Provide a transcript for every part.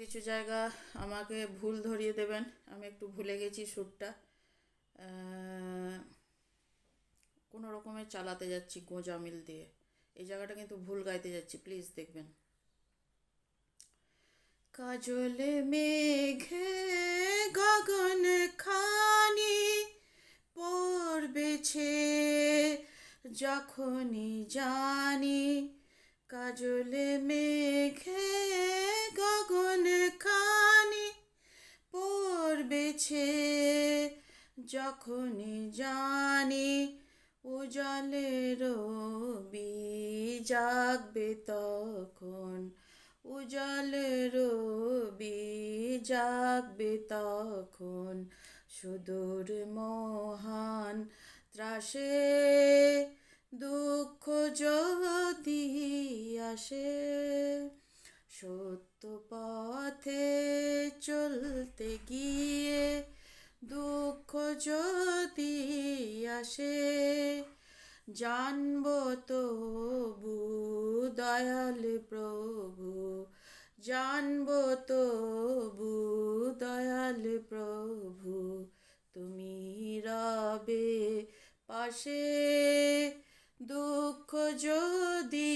কিছু জায়গা আমাকে ভুল ধরিয়ে দেবেন। আমি একটু ভুলে গেছি শ্যুটটা কোনো রকমে চালাতে যাচ্ছি গোঁজা মিল দিয়ে। এই জায়গাটা কিন্তু ভুল গাইতে যাচ্ছি প্লিজ দেখবেন। কাজলে মেঘে গগন খানি পড়বেছে যখনই জানি কাজলে মেঘে পড়বেছে যখনই জানি উজালের জাগবে তখন উজালের জাগবে তখন, সুদূর মহান ত্রাসে, দুঃখ যদি আসে সত্য পথে চলতে গিয়ে দুঃখ যদি আসে, জানব তবু দয়াল প্রভু, জানব তবু দয়াল প্রভু, তুমি রবে পাশে, দুঃখ যদি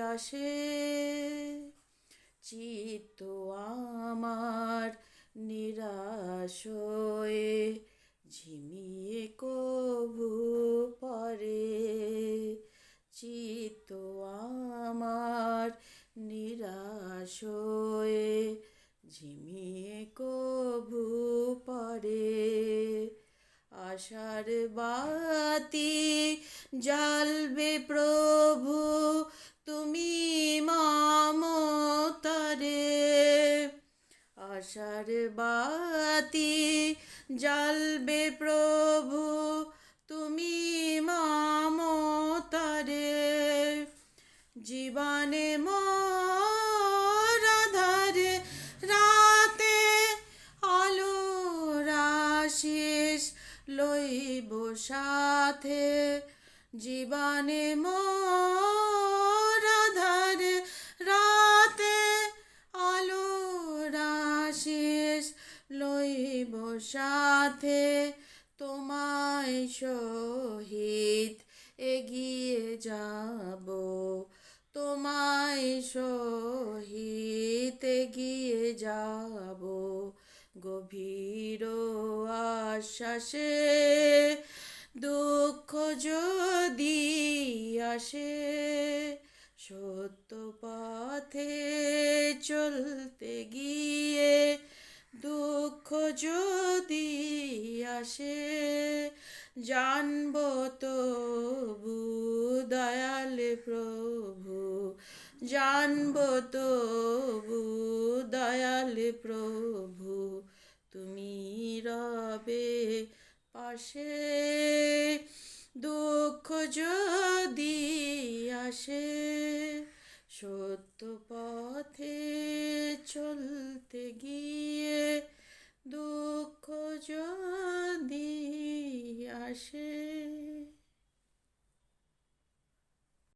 আসে। চিত্ত আমার নিরাশ হয়ে ঝিমিয়ে কবু পরে। চিত্ত আমার নিরাশ হয়ে ঝিমিয়ে কবু পরে। আশার বাতি জ্বালবে প্রভু, তুমি আশার বাতি জ্বালবে প্রভু তুমি মমতারে। জীবনে মরাধারে রাতে লইব সাথে। জীবনে মরাধারে সাথে তোমায় শহীদ এগিয়ে যাব। তোমায় শহীদ এগিয়ে যাব। গভীর আশ্বাসে, দুঃখ যদি আসে সত্য পথে চলতে গিয়ে দুঃখ যদি আসে, জানব তবু দয়াল প্রভু, জানব তবু দয়াল প্রভু, তুমি রবে পাশে। দুঃখ যদি আসে, সত্য পথে গিয়ে দুঃখ যদি আসে